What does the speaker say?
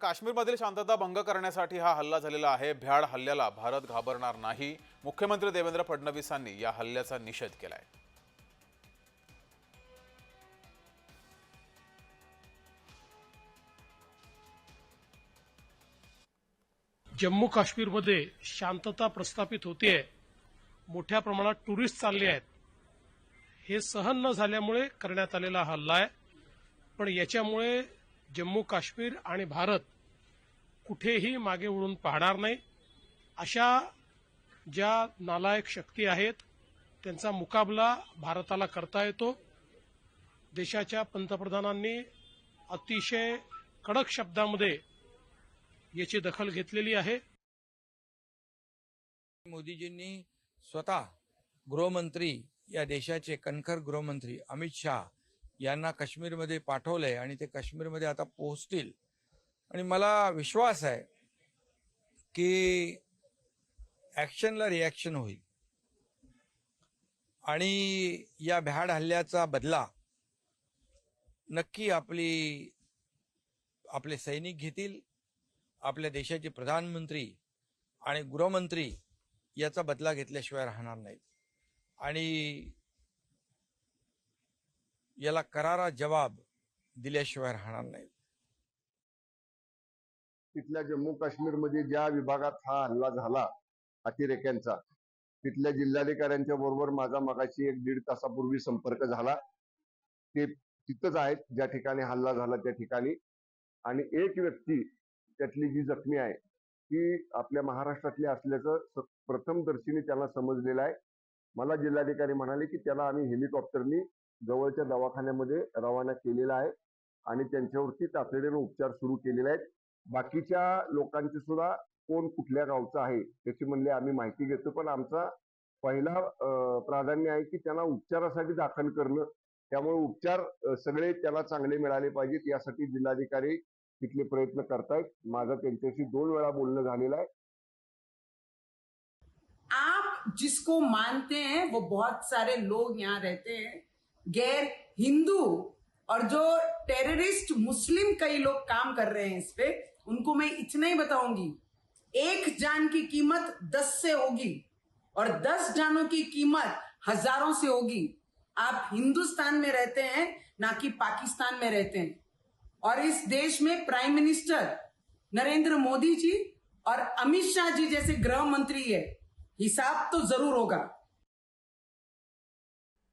काश्मीरमधील शांतता भंग करण्यासाठी हा हल्ला झालेला आहे. भ्याड हल्ल्याला भारत घाबरणार नाही. मुख्यमंत्री देवेंद्र फडणवीसांनी या हल्ल्याचा निषेध केलाय. जम्मू काश्मीरमध्ये शांतता प्रस्थापित होतीये. मोठ्या प्रमाणात टुरिस्ट चालले आहेत. हे सहन न झाल्यामुळे करण्यात आलेला हल्ला आहे. पण याच्यामुळे जम्मू काश्मीर आणि भारत कुठेही मागे वळून पाहणार नाही. अशा ज्या नालायक शक्ती आहेत त्यांचा मुकाबला भारताला करता येतो. देशाच्या पंतप्रधानांनी अतिशय कडक शब्दामध्ये याची दखल घेतलेली आहे. मोदीजींनी स्वतः गृहमंत्री या देशाचे कणखर गृहमंत्री अमित शहा यांना काश्मीरमध्ये पाठवलं आहे आणि ते काश्मीरमध्ये आता पोहोचतील. आणि मला विश्वास आहे की ॲक्शनला रिॲक्शन होईल. आणि या भ्याड हल्ल्याचा बदला नक्की आपली आपले सैनिक घेतील आपल्या देशाचे प्रधानमंत्री आणि गृहमंत्री याचा बदला घेतल्याशिवाय राहणार नाहीत. आणि याला करारा जवाब दिल्याशिवाय राहणार नाही. तिथल्या जम्मू काश्मीरमध्ये ज्या विभागात हा हल्ला झाला अतिरेक्यांचा तिथल्या जिल्हाधिकाऱ्यांच्या बरोबर माझा मगाशी एक दीड तासापूर्वी संपर्क झाला. ते तिथंच आहेत ज्या ठिकाणी हल्ला झाला त्या ठिकाणी. आणि एक व्यक्ती त्यातली जी जखमी आहे ती आपल्या महाराष्ट्रातली असल्याचं प्रथमदर्शीने त्याला समजलेलं आहे. मला जिल्हाधिकारी म्हणाले की त्याला आम्ही हेलिकॉप्टरनी जवळच्या दवाखान्यामध्ये रवाना केलेला आहे आणि त्यांच्यावरती तातडीने उपचार सुरू केलेले आहेत. बाकीच्या लोकांचे सुद्धा कोण कुठल्या गावचा आहे त्याची म्हणले आम्ही माहिती घेतो. पण आमचा पहिला प्राधान्य आहे की त्यांना उपचारासाठी दाखल करणं. त्यामुळे उपचार सगळे त्याला चांगले मिळाले पाहिजेत. यासाठी जिल्हाधिकारी तिथले प्रयत्न करतायत. माझं त्यांच्याशी दोन वेळा बोलणं झालेलं आहे. आप जिसको मानते हैं वो बहुत सारे लोग यहाँ रहते हैं। गैर हिंदू और जो टेररिस्ट मुस्लिम कई लोग काम कर रहे हैं इस पे, उनको मैं इतना ही बताऊँगी। एक जान की कीमत दस से होगी और दस जानों की कीमत हज़ारों से होगी। आप हिंदुस्तान में रहते हैं, ना कि पाकिस्तान में रहते हैं। और इस देश में प्राइम मिनिस्टर नरेंद्र मोदी जी और अमित शाह जी जैसे गृह मंत्री है, हिसाब तो ज़रूर होगा।